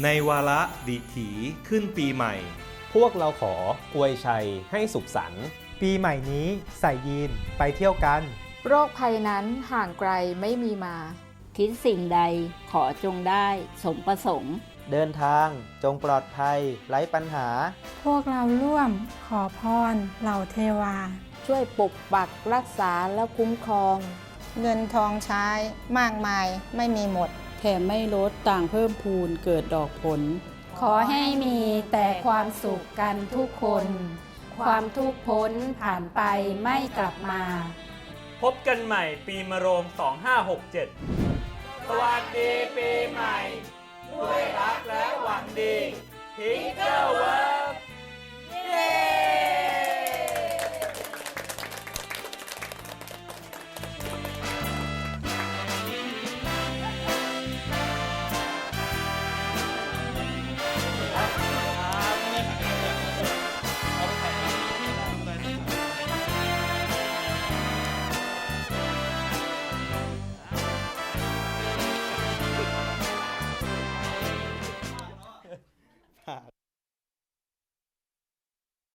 ในวาระดิถีขึ้นปีใหม่ พวกเราขออวยชัยให้สุขสันต์ปีใหม่นี้ใส่ยีนไปเที่ยวกัน โรคภัยนั้นห่างไกลไม่มีมา คิดสิ่งใดขอจงได้สมประสงค์ เดินทางจงปลอดภัยไร้ปัญหา พวกเราร่วมขอพรเหล่าเทวา ช่วยปกปักรักษาและคุ้มครอง เงินทองใช้มากมายไม่มีหมด แถมไม่ลดต่างเพิ่มพูนเกิดดอกผล ขอให้มีแต่ความสุขกันทุกคน ความทุกข์พ้นผ่านไปไม่กลับมา พบกันใหม่ปีมะโรง 2567 สวัสดีปีใหม่ ด้วยรักและหวังดีพิกเกอร์เวิร์ God